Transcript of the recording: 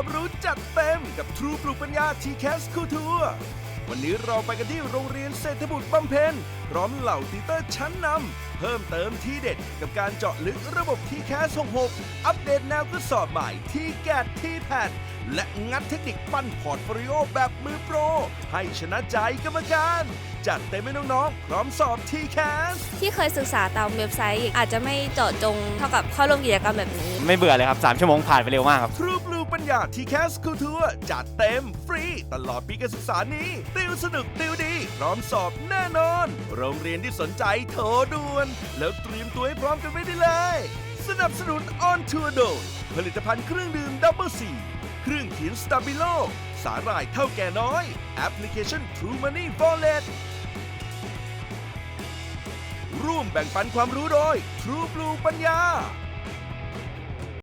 ความรู้จัดเต็มกับ True ปลูกปัญญา t c a s คูทัวร์วันนี้เราไปกันที่โรงเรียนเศรษฐบุตรบำเพ็ญพร้อมเหล่าติเตอร์ชั้นนำเพิ่มเติมที่เด็ดกับการเจาะลึกระบบ t c a s 66 อัปเดตแนวข้อสอบใหม่ที่แกดที่แพดและงัดเทคนิคปั้นพอร์ตโฟลิโอแบบมือโปร ให้ชนะใจกรรมการ จัดเต็มให้น้องๆ พร้อมสอบ t c a s ที่เคยศึกษาตามเว็บไซต์อาจจะไม่เจาะจงเท่ากับเข้าร่วมกิจกรรมแบบนี้ ไม่เบื่อเลยครับ 3 ชั่วโมงผ่านไปเร็วมากครับทรูบลูปัญญาทีแคสคูทัวร์จัดเต็มฟรี ตลอดปีการศึกษานี้ ติวสนุกติวดี พร้อมสอบแน่นอน โรงเรียนที่สนใจโทรด่วน แล้วเตรียมตัวให้พร้อมกันไว้ได้เลย สนับสนุนออนทัวร์โดยผลิตภัณฑ์เครื่องดื่มดับเบิลซีเครื่องเขียนสตาบิโลสาหร่ายเท่าแก่น้อย แอปพลิเคชัน True Money Wallet ร่วมแบ่งปันความรู้โดย True Blue ปัญญา